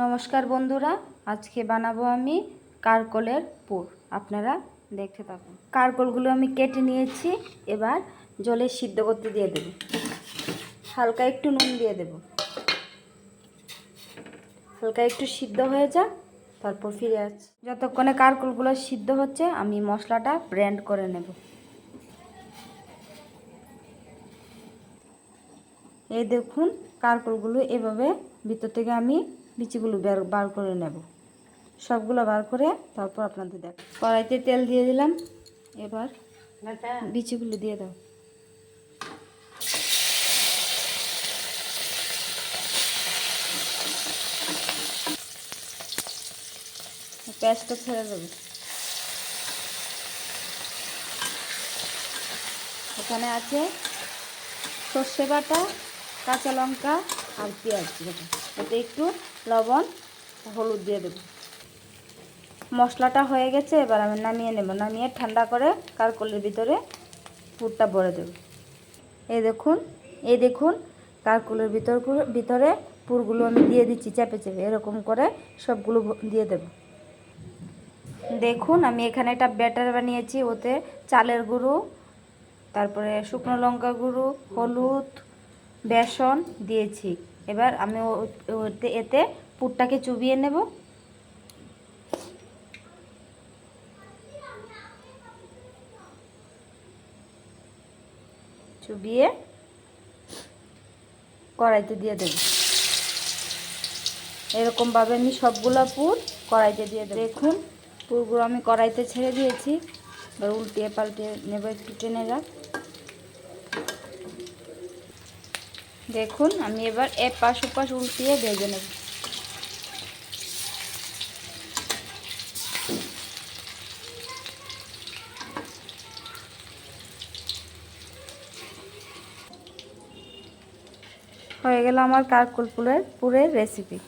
নমস্কার বন্ধুরা, আজকে বানাবো আমি কারকলের পুর। আপনারা দেখতে থাকুন। কারকলগুলো আমি কেটে নিয়েছি, এবার জলে সিদ্ধ করতে দিয়ে দেব। হালকা একটু নুন দিয়ে দেব। হালকা একটু সিদ্ধ হয়ে যাক, তারপর ফিরে আসছি। যতক্ষণে কারকলগুলো সিদ্ধ হচ্ছে, আমি মশলাটা ব্র্যান্ড করে নেব। এই দেখুন, কারকলগুলো এভাবে ভিতর থেকে আমি বিচিগুলো বের, বার করে নেব। সবগুলো বার করে তারপর আপনাদের দেখ, কড়াইতে তেল দিয়ে দিলাম। এবার বিচিগুলো দিয়ে দাও। পেঁয়াজটা ছেড়ে দেবে। এখানে আছে সর্ষে বাটা, কাঁচা লঙ্কা আর পেঁয়াজ বাটা এতে একটু লবণ, হলুদ দিয়ে দেবো। মশলাটা হয়ে গেছে, এবার আমি নামিয়ে নেব। নামিয়ে ঠান্ডা করে কারকলের ভিতরে পুরটা ভরে দেব। এই দেখুন এই দেখুন, কারকুলের ভিতর ভিতরে পুরগুলো আমি দিয়ে দিচ্ছি চেপে চেপে। এরকম করে সবগুলো দিয়ে দেব। দেখুন, আমি এখানে একটা ব্যাটার বানিয়েছি, ওতে চালের গুঁড়ো, তারপরে শুকনো লঙ্কা গুঁড়ো, হলুদ, বেসন দিয়েছি। এবার আমি এতে পুরটাকে চুবিয়ে নেব। চুবিয়ে কড়াইতে দিয়ে দেব। এরকমভাবে আমি সবগুলো পুর কড়াইতে দিয়ে দেব। দেখুন, পুরগুলো আমি কড়াইতে ছেড়ে দিয়েছি। এবার উল্টিয়ে পাল্টিয়ে নেব একটু টেনে রাখ। দেখুন, আমি এবার এক পাশ ওপাশ উল্টিয়ে ভেজে নেব। হয়ে গেল আমার কারকুল ফুলের পুরের রেসিপি